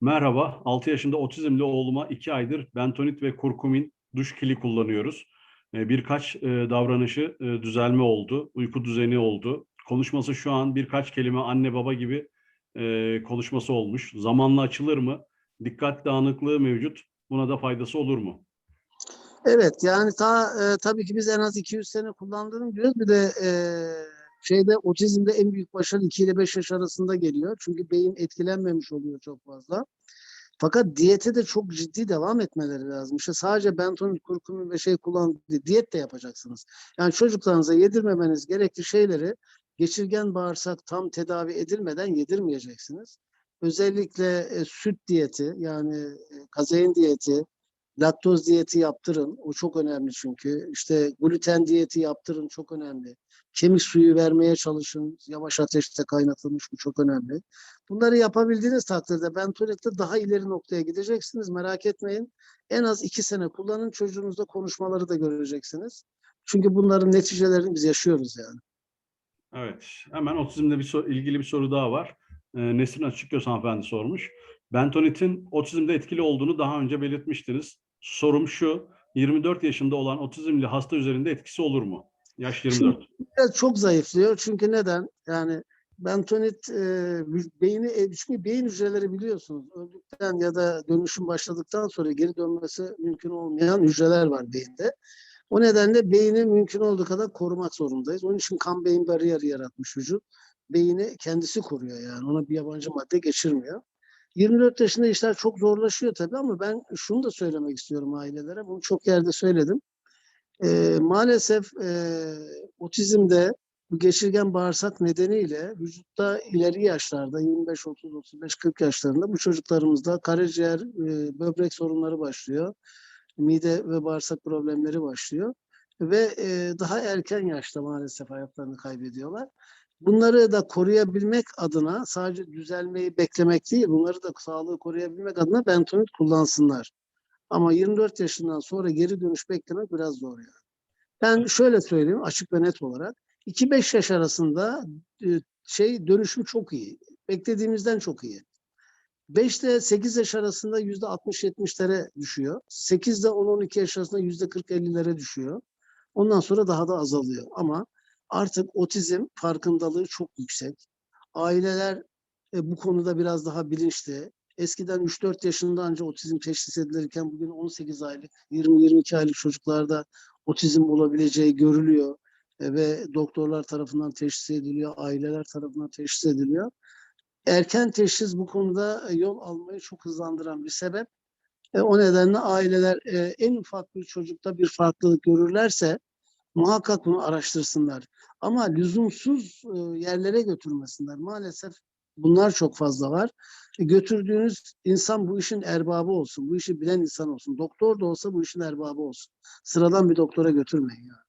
Merhaba, 6 yaşında otizmli oğluma 2 aydır bentonit ve kurkumin duş kili kullanıyoruz. Ee, Birkaç e, davranışı e, düzelme oldu, uyku düzeni oldu. Konuşması şu an birkaç kelime anne baba gibi e, konuşması olmuş. Zamanla açılır mı? Dikkat dağınıklığı mevcut. Buna da faydası olur mu? Evet yani ta, e, tabii ki biz en az 200 sene kullandığını biliyoruz. Bir de e, şeyde otizmde en büyük başarı 2 ile 5 yaş arasında geliyor. Çünkü beyin etkilenmemiş oluyor çok fazla. Fakat diyete de çok ciddi devam etmeleri lazım. İşte sadece bentonit, kurkumin ve şey kullan diyet de yapacaksınız. Yani çocuklarınıza yedirmemeniz gerekli şeyleri geçirgen bağırsak tam tedavi edilmeden yedirmeyeceksiniz. Özellikle e, süt diyeti yani e, kazein diyeti, laktoz diyeti yaptırın. O çok önemli çünkü. İşte gluten diyeti yaptırın çok önemli. Kemik suyu vermeye çalışın. Yavaş ateşte kaynatılmış bu çok önemli. Bunları yapabildiğiniz takdirde bentonit'te daha ileri noktaya gideceksiniz. Merak etmeyin. En az iki sene kullanın. Çocuğunuzla konuşmaları da göreceksiniz. Çünkü bunların neticelerini biz yaşıyoruz yani. Evet, hemen otizmle bir sor- ilgili bir soru daha var. Ee, Nesrin Açıkgöz hanımefendi sormuş. Bentonitin otizmde etkili olduğunu daha önce belirtmiştiniz. Sorum şu, 24 yaşında olan otizmli hasta üzerinde etkisi olur mu? Yaş 24. Evet, çok zayıflıyor. Çünkü neden? Yani bentonit e, beyni e, çünkü beyin hücreleri biliyorsunuz öldükten ya da dönüşüm başladıktan sonra geri dönmesi mümkün olmayan hücreler var beyinde. O nedenle beyni mümkün olduğu kadar korumak zorundayız. Onun için kan beyin bariyeri yaratmış vücut. Beyni kendisi koruyor yani. Ona bir yabancı madde geçirmiyor. 24 yaşında işler çok zorlaşıyor tabii ama ben şunu da söylemek istiyorum ailelere. Bunu çok yerde söyledim. Eee, maalesef eee, otizmde bu geçirgen bağırsak nedeniyle vücutta ileri yaşlarda 25, 30, 35, 40 yaşlarında bu çocuklarımızda karaciğer, eee, böbrek sorunları başlıyor. Mide ve bağırsak problemleri başlıyor ve eee, daha erken yaşta maalesef hayatlarını kaybediyorlar. Bunları da koruyabilmek adına sadece düzelmeyi beklemek değil, bunları da sağlığı koruyabilmek adına bentonit kullansınlar. Ama 24 yaşından sonra geri dönüş beklemek biraz zor yani. Ben şöyle söyleyeyim açık ve net olarak. 2-5 yaş arasında e, şey dönüşüm çok iyi. Beklediğimizden çok iyi. 5 ile 8 yaş arasında yüzde 60-70'lere düşüyor. 8 ile 10-12 yaş arasında yüzde 40-50'lere düşüyor. Ondan sonra daha da azalıyor. Ama artık otizm farkındalığı çok yüksek. Aileler e, bu konuda biraz daha bilinçli. Eskiden 3-4 yaşında önce otizm teşhis edilirken bugün 18 aylık, 20-22 aylık çocuklarda otizm olabileceği görülüyor E, ve doktorlar tarafından teşhis ediliyor, aileler tarafından teşhis ediliyor. Erken teşhis bu konuda e, yol almayı çok hızlandıran bir sebep. E, o nedenle aileler e, en ufak bir çocukta bir farklılık görürlerse muhakkak bunu araştırsınlar. Ama lüzumsuz e, yerlere götürmesinler. Maalesef bunlar çok fazla var. E, götürdüğünüz insan bu işin erbabı olsun. Bu işi bilen insan olsun. Doktor da olsa bu işin erbabı olsun. Sıradan bir doktora götürmeyin yani.